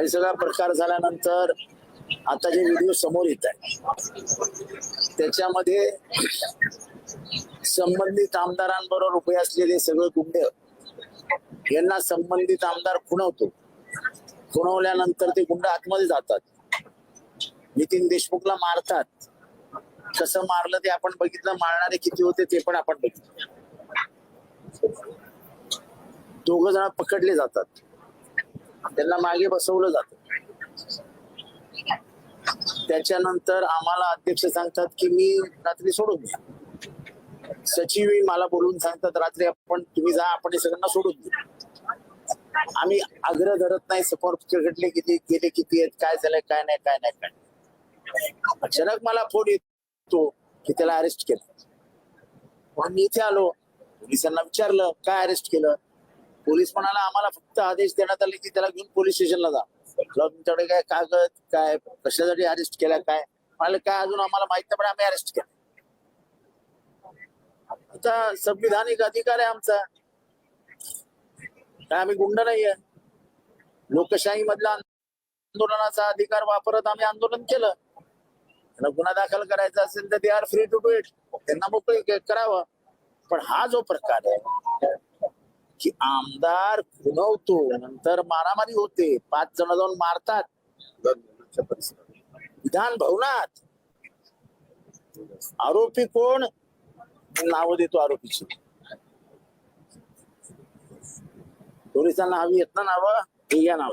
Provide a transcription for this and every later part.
हे सगळा प्रकार झाल्यानंतर आता जे व्हिडिओ समोर येत आहे त्याच्यामध्ये संबंधित आमदारांबरोबर उभे असलेले सगळे गुंड यांना संबंधित आमदार खुणवतो. खुणवल्यानंतर ते गुंड आतमध्ये जातात. नितीन देशमुखला मारतात. कसं मारलं ते आपण बघितलं मारणारे किती होते ते पण आपण बघितलं. दोघ जण पकडले जातात. त्यांना मागे बसवलं जात. त्याच्यानंतर आम्हाला अध्यक्ष सांगतात की मी रात्री सोडून द्या सचिवही मला बोलून सांगतात रात्री आपण तुम्ही जा आपण हे सगळ्यांना सोडून द्या आम्ही आग्रह धरत नाही समोर घडले किती गेले किती आहेत काय झालंय काय नाही काय नाही काय अचानक मला फोन येतो की त्याला अरेस्ट केलं. म्हणून मी इथे आलो पोलिसांना विचारलं काय अरेस्ट केलं? पोलीस म्हणाला आम्हाला फक्त आदेश देण्यात आले की त्याला घेऊन पोलीस स्टेशनला जा. तुमच्याकडे काय कागद काय कशासाठी अरेस्ट केला काय? म्हणाले काय अजून आम्हाला माहीत नाही पण आम्ही अरेस्ट केलं. आता संविधानिक अधिकार आहे आमचा. काय आम्ही गुंड नाहीये. लोकशाही मधला आंदोलनाचा अधिकार वापरत आम्ही आंदोलन केलं. त्यांना गुन्हा दाखल करायचा असेल तर they are free to do it त्यांना मोकळी करावं. पण हा जो प्रकार आहे की आमदार खुणवतो. नंतर मारामारी होते. पाच जण जाऊन मारतात. विधान भवनात. आरोपी कोण? नाव देतो आरोपीची. पोलिसांना हवी येत ना नावं? हे या नाव.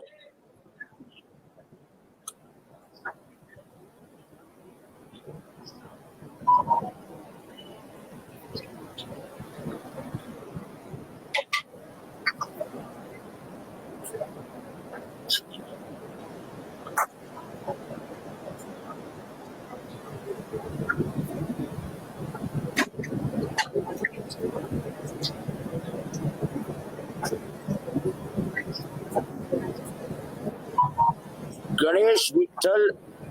गणेश विठ्ठल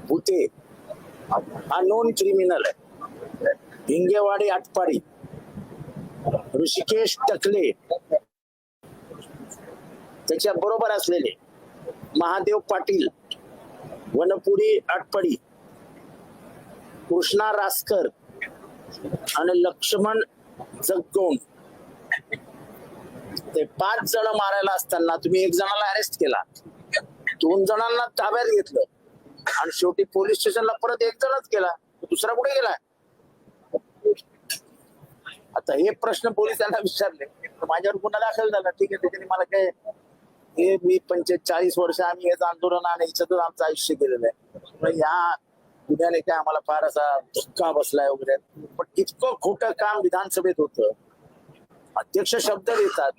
भुते हा नॉन क्रिमिनल आहे. हिंगेवाडी आटपाडी. ऋषिकेश टकले. त्याच्या बरोबर असलेले महादेव पाटील वनपुरी आटपाडी कृष्णा रासकर आणि लक्ष्मण जगगोंड. ते पाच जण मारायला असताना तुम्ही एक जणाला अरेस्ट केला. दोन जणांना ताब्यात घेतलं. आणि शेवटी पोलीस स्टेशनला परत एक जणच गेला दुसरा कुठे गेला? आता हे प्रश्न पोलिसांना विचारले. माझ्यावर गुन्हा दाखल झाला. ठीक आहे त्याच्याने मला काय हे मी पंचेचाळीस वर्ष आम्ही हेच आंदोलन आणि ह्याच्यातच आमचं आयुष्य गेलेलं आहे. या गुन्ह्याने काय आम्हाला फार असा धक्का बसलाय वगैरे. पण इतकं खोटं काम विधानसभेत होतं. अध्यक्ष शब्द देतात.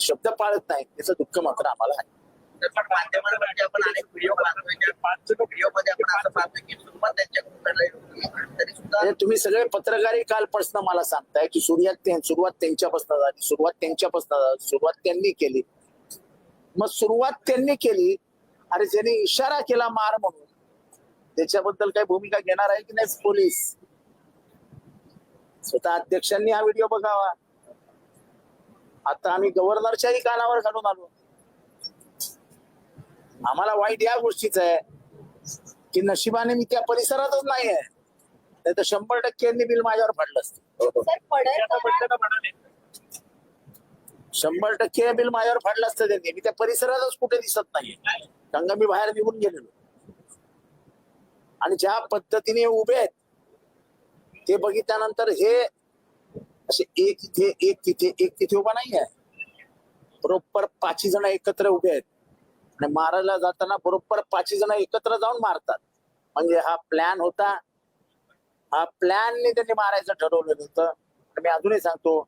शब्द पाळत नाही. याचं दुःख मात्र आम्हाला आहे. पण माध्यमांवरती आपण अनेक व्हिडिओ पाहतोय. पाच व्हिडिओमध्ये आपण असं पाहतोय की सुरुवात त्यांच्या तरी सुद्धा हे तुम्ही सगळे पत्रकारही कालपासून मला सांगताय की सुरुवात सुरुवात त्यांच्यापासून झाली सुरुवात त्यांच्यापासून झाली सुरुवात त्यांनी केली. मग सुरुवात त्यांनी केली अरे ज्यांनी इशारा केला मार म्हणून त्याच्याबद्दल काही भूमिका घेणार आहे की नाही पोलीस? स्वतः अध्यक्षांनी हा व्हिडिओ बघावा. आता आम्ही गव्हर्नरच्याही कानावर घालून आलो. आम्हाला वाईट या गोष्टीच आहे. की नशिबाने मी त्या परिसरातच नाही आहे. नाही तर शंभर टक्के यांनी बिल माझ्यावर फाडलं असतं. शंभर टक्के बिल माझ्यावर फाडलं असतं त्यांनी. मी त्या परिसरातच कुठे दिसत नाहीये. कारण मी बाहेर निघून गेलेलो. आणि ज्या पद्धतीने उभे आहेत ते बघितल्यानंतर हे असे एक इथे एक तिथे एक तिथे उभा नाही आहे बरोबर पाचही जण एकत्र उभे आहेत. आणि मारायला जाताना बरोबर पाचही जण एकत्र जाऊन मारतात. म्हणजे हा प्लॅन होता. हा प्लॅनने त्यांनी मारायचं ठरवलेलं होतं मी अजूनही सांगतो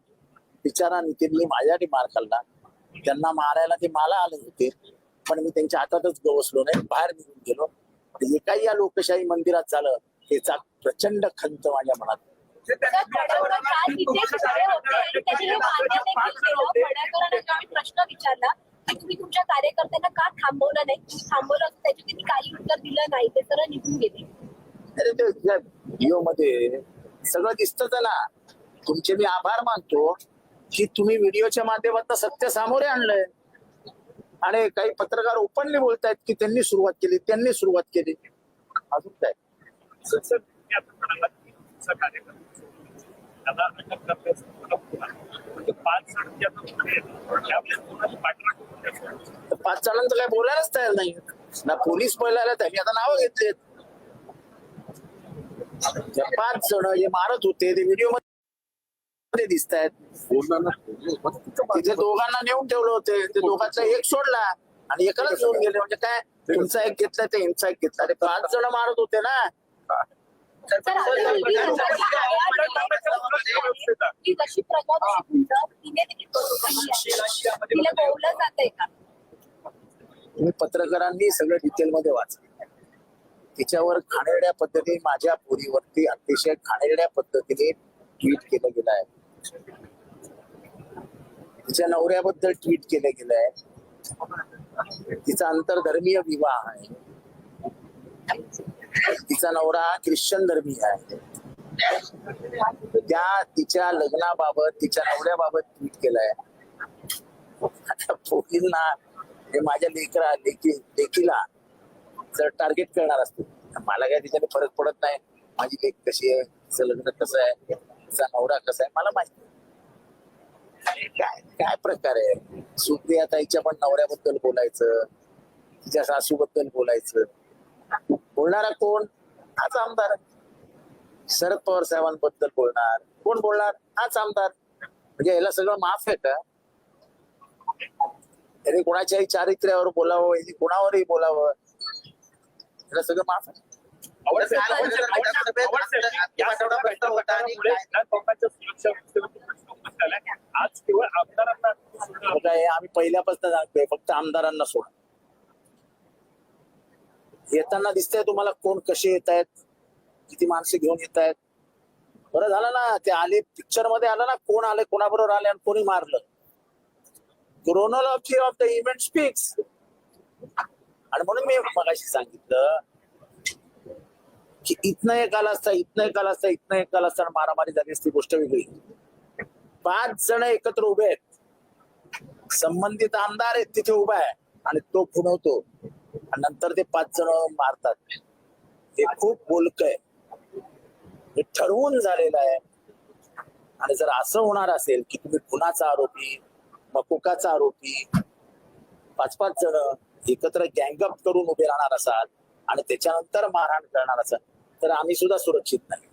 बिचारा नितीननी माझ्यासाठी मार खाल्ला. त्यांना मारायला ते मला आले होते. पण मी त्यांच्या हातातच गवसलो नाही. बाहेर निघून गेलो. जे काही या लोकशाही मंदिरात झालं त्याचा प्रचंड खंत माझ्या मनात. प्रश्न विचारला. तुम्ही तुमच्या कार्यकर्त्यांना का थांबवलं नाही? तुम्ही थांबवलं त्याची त्यांनी काही उत्तर दिलं नाही ते सरळ निघून गेले. अरे ते व्हिडिओमध्ये सगळं दिसतच ना तुमचे मी आभार मानतो की तुम्ही व्हिडिओच्या माध्यमातून सत्य सामोरे आणलंय. आणि काही पत्रकार ओपनली बोलतायत की त्यांनी सुरुवात केली त्यांनी सुरुवात केली. अजून काय? Sir sir. म्हणजे पाच पाच जणांचं काय बोलायलाच तयार नाही ना पोलीस बोलायला त्यांनी आता नावं घेतलेत पाच जण जे मारत होते ते व्हिडिओमध्ये दिसत आहेत तिथे दोघांना नेऊन ठेवलं होते ते दोघांचा एक सोडला आणि एकालाच घेऊन गेले म्हणजे काय तुमचा एक घेतला ते हिंसा एक घेतला ते पाच जण मारत होते ना ही तिने. तिला बोललं जातंय का तुम्ही पत्रकारांनी सगळं डिटेलमध्ये वाचलं. तिच्यावर घाणेरड्या पद्धतीने माझ्या पोरीवरती अतिशय घाणेरड्या पद्धतीने ट्विट केलं गेलं आहे. तिच्या नवऱ्याबद्दल ट्विट केलं गेलं आहे. तिचा आंतरधर्मीय विवाह आहे. तिचा नवरा ख्रिश्चन धर्मीय आहे. त्या तिच्या लग्नाबाबत तिच्या नवऱ्याबाबत ट्विट केलंय आता पोरींना हे माझ्या लेकरा लेकी लेकीला जर टार्गेट करणार असते मला काय तिच्याने फरक पडत नाही. माझी लेक कशी आहे तिचं लग्न कसं आहे तिचा नवरा कसा आहे मला माहिती काय काय प्रकार आहे? सुप्रिया ताईच्या पण नवऱ्याबद्दल बोलायचं तिच्या सासूबद्दल बोलायचं. बोलणारा कोण? हाच आमदार. शरद पवार साहेबांबद्दल बोलणार. कोण बोलणार? हाच आमदार. म्हणजे याला सगळं माफ आहे का? त्याने कोणाच्याही चारित्र्यावर बोलावं यांनी कोणावरही बोलावं. त्याला सगळं माफ आहे. आम्ही पहिल्यापासून सांगतोय फक्त आमदारांना सोडा. येताना दिसतंय तुम्हाला कोण कसे येत आहेत किती माणसं घेऊन येत आहेत बरं झालं ना ते आले पिक्चरमध्ये आलं ना कोण आले कोणाबरोबर आले आणि कोणी मारलं. Chronology of the event speaks. आणि म्हणून मी मगाशी सांगितलं की इथनं एक आला असता इथनं एक आला असता इथनं एक आला असता मारामारी झाली असती गोष्ट वेगळी. पाच जण एकत्र उभे आहेत. संबंधित आमदार आहेत तिथे उभा आहे. आणि तो खुणवतो आणि नंतर ते पाच जण मारतात. हे खूप बोलक आहे. हे ठरवून झालेलं आहे. आणि जर असं होणार असेल की तुम्ही खुनाचा आरोपी मकोकाचा आरोपी पाच पाच जण एकत्र गँगअप करून उभे राहणार असाल आणि त्याच्यानंतर मारहाण करणार असाल तर आम्ही सुद्धा सुरक्षित नाही.